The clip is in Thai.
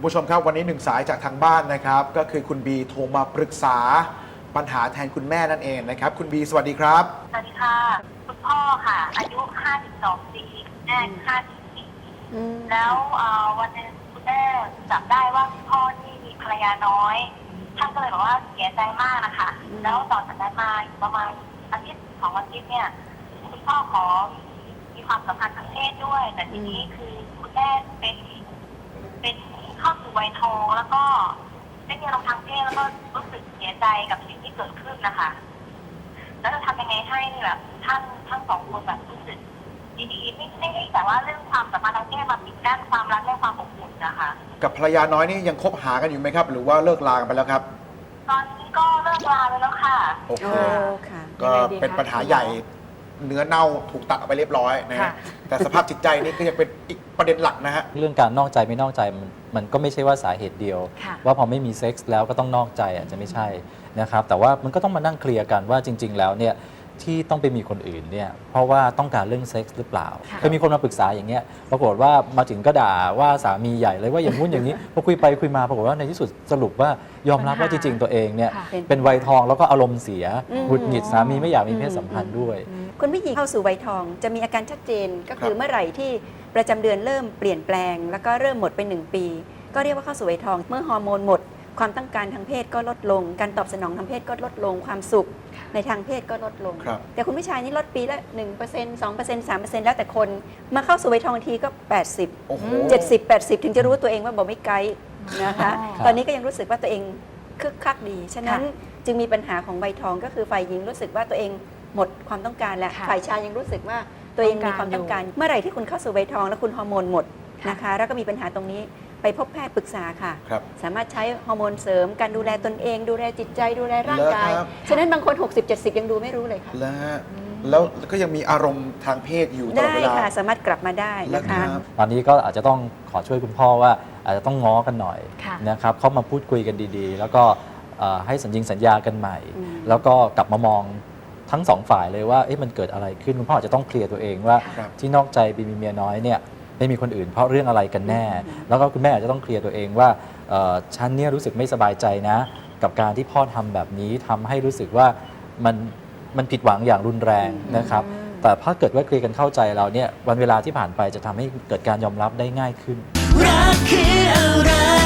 คุณผู้ชมครับวันนี้หนึ่งสายจากทางบ้านนะครับ ก็คือคุณบีโทรมาปรึกษาปัญหาแทนคุณแม่นั่นเองนะครับ คุณบีสวัสดีครับ สวัสดีค่ะ คุณพ่อค่ะ อายุ 52 ปีแม่54อืมแล้วเอ่อวันหนึงคุณแม่จับได้ว่าคุณพ่อที่มีภรรยาน้อย ท่านก็เลยบอกว่าเสียใจมากนะคะแล้วต่อจากนั้นมาอีกประมาณอาทิตย์สองอาทิตย์เนี่ย คุณพ่อขอมีความสัมพันธ์ทางเพศด้วย แต่ทีนี้คือคุณแม่เป็นเป็น เข้าสู่วัยทองแล้วก็ได้มีอารมณ์ทางเพศแล้วก็รู้สึกเสียใจกับสิ่งที่เกิดขึ้นนะคะ แล้วจะทำยังไงให้แบบท่านทั้งสองคนแบบรู้สึกดีๆไม่ไม่ได้แต่ว่าเรื่องความสัมพันธ์ทางเพศมาปิดกั้นความรักและความอบอุ่นนะคะ กับภรรยาน้อยนี่ยังคบหากันอยู่ไหมครับ หรือว่าเลิกลากันไปแล้วครับ ตอนนี้ก็เลิกลาไปแล้วค่ะ โอเค โอ้ค่ะก็เป็นปัญหาใหญ่ เนื้อเน่าถูกตัดออกไปเรียบร้อยนะฮะค่ะ แต่สภาพจิตใจนี่ก็ยังเป็นอีกประเด็นหลักนะฮะ เรื่องการนอกใจไม่นอกใจมันมันก็ไม่ใช่ว่าสาเหตุเดียว ค่ะว่าพอไม่มีเซ็กส์แล้วก็ต้องนอกใจอาจจะไม่ใช่นะครับแต่ว่ามันก็ต้องมานั่งเคลียร์กันว่าจริง ๆ แล้วเนี่ยที่ต้องไปมีคนอื่นเนี่ยเพราะว่าต้องการเรื่องเซ็กส์หรือเปล่าค่ะ เคยมีคนมาปรึกษาอย่างเงี้ยปรากฏว่ามาถึงก็ด่าว่าสามีใหญ่เลยว่าอย่างงู้นอย่างนี้ พอคุยไปคุยมาปรากฏว่าในที่สุดสรุปว่ายอมรับว่าจริงๆตัวเองเนี่ยค่ะเป็นวัยทองแล้วก็อารมณ์เสียอืม หงุดหงิดสามีไม่อยากมีเพศสัมพันธ์ด้วย คุณผู้หญิงเข้าสู่วัยทอง จะมีอาการชัดเจนก็คือครับเมื่อไหร่ที่ประจำเดือนเริ่มเปลี่ยนแปลง แล้วก็เริ่มหมดไปหนึ่งปี ก็เรียกว่าเข้าสู่วัยทอง เมื่อฮอร์โมนหมด ความต้องการทางเพศก็ลดลง การตอบสนองทางเพศก็ลดลง ความสุขในทางเพศก็ลดลง ครับ แต่คุณผู้ชายนี่ลดปีละ 1% 2% 3%แล้วแต่คน มาเข้าสู่วัยทองทีก็ 80 โอ้โห 70 80 ถึงจะรู้ตัวเองว่าบอกไม่ไกด์นะคะอ๋อตอนนี้ก็ยังรู้สึกว่าตัวเองคึกคักดี ฉะนั้นจึงมีปัญหาของใบทองก็คือฝ่ายหญิงรู้สึกว่าตัวเอง หมดความต้องการแล้วค่ะฝ่ายชายยังรู้สึกว่าตัวเองมีความต้ต้อองงกาการรเมื่อไหร่ที่คุณเข้าสู่ใบทอง แล้วคุณฮอร์โมนหมดค่ะนะคะ แล้วก็มีปัญหาตรงนี้ไปพบแพทย์ปรึกษาค่ะ ครับ สามารถใช้ฮอร์โมนเสริม การดูแลตนเอง ดูแลจิตใจดูแลร่างกายเหรอครับ ฉะนั้นบางคน 60-70 ยังดูไม่รู้เลยค่ะ แล้วฮะแล้วก็ยังมีอารมณ์ทางเพศอยู่ตลอดได้เวลา ค่ะ สามารถกลับมาได้แล้วนะคคะรับตอนนี้ก็อาจจะต้องขอช่วยคุณพ่อว่าอาจจะต้องง้อกันหน่อยค่ะนะครับเข้ามาพูดคุยกันดีๆ แล้วก็เอ่อให้สัญญิงสัญญากันใหม่ อืม แล้วก็กลับมามอง ทั้งสองฝ่ายเลยว่าเอ๊ะมันเกิดอะไรขึ้นคุณพ่ออาจจะต้องเคลียร์ตัวเองว่า ครับ ที่นอกใจบีมีเมียน้อยเนี่ยไม่มีคนอื่นเพราะเรื่องอะไรกันแน่ แล้วก็คุณแม่อาจจะต้องเคลียร์ตัวเองว่าเอ่อฉันเนี่ยรู้สึกไม่สบายใจนะ กับการที่พ่อทำแบบนี้ทำให้รู้สึกว่ามันมันผิดหวังอย่างรุนแรงนะครับ แต่ถ้าเกิดว่าเคลียร์กันเข้าใจเราเนี่ยวันเวลาที่ผ่านไปจะทำให้เกิดการยอมรับได้ง่ายขึ้น รักคืออะไร